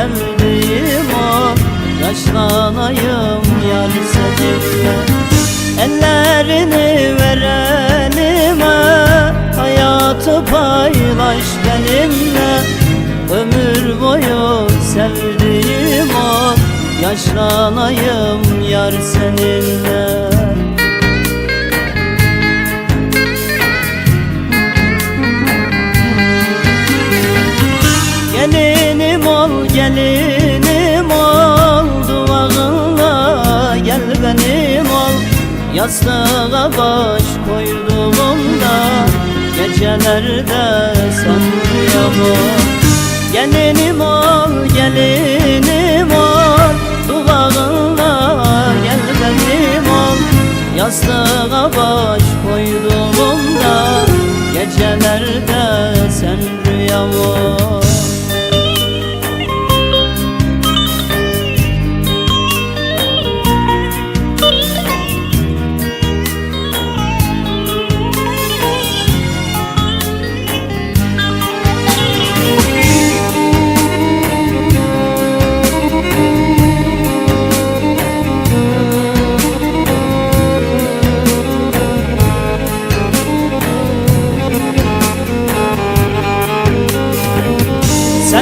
sevdiğim o ah, Yaşlanayım yar seninle Ellerini ver Hayatı paylaş benimle. Ömür boyu sevdiğim o Yaşlanayım yar seninle. Yastığa baş koyduğumda Gecelerde sen rüyamı Gelinim ol gelinim ol Duvağınla gel benim ol. Yastığa baş koyduğumda Gecelerde sen rüyamı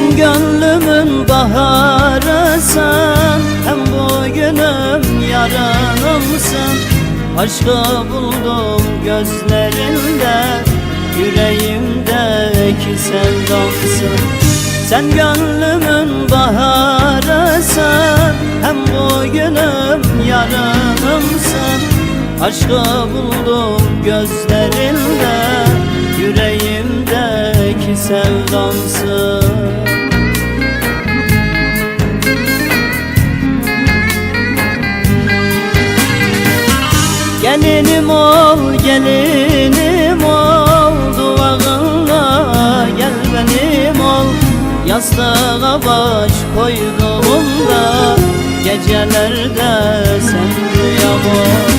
Sen gönlümün baharısın Hem bugünüm yarınımsın Aşkı buldum gözlerinde Yüreğimdeki sevdamsın Sen. Gönlümün baharısın Hem bugünüm yarınımsın Aşkı buldum gözlerinde Yüreğimdeki sevdamsın ol, gelinim ol Duvağınla gel benim ol Yastığa baş koyduğumda Gecelerde sen rüyam ol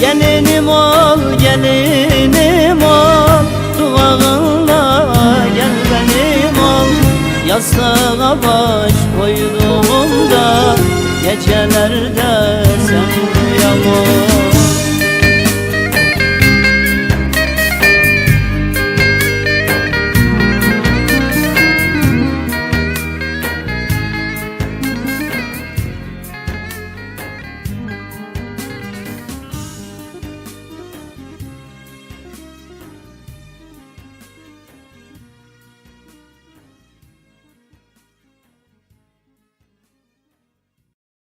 Gelinim ol, gelinim ol Duvağınla gel benim ol Yastığa baş koyduğumda Gecelerde sen rüyam ol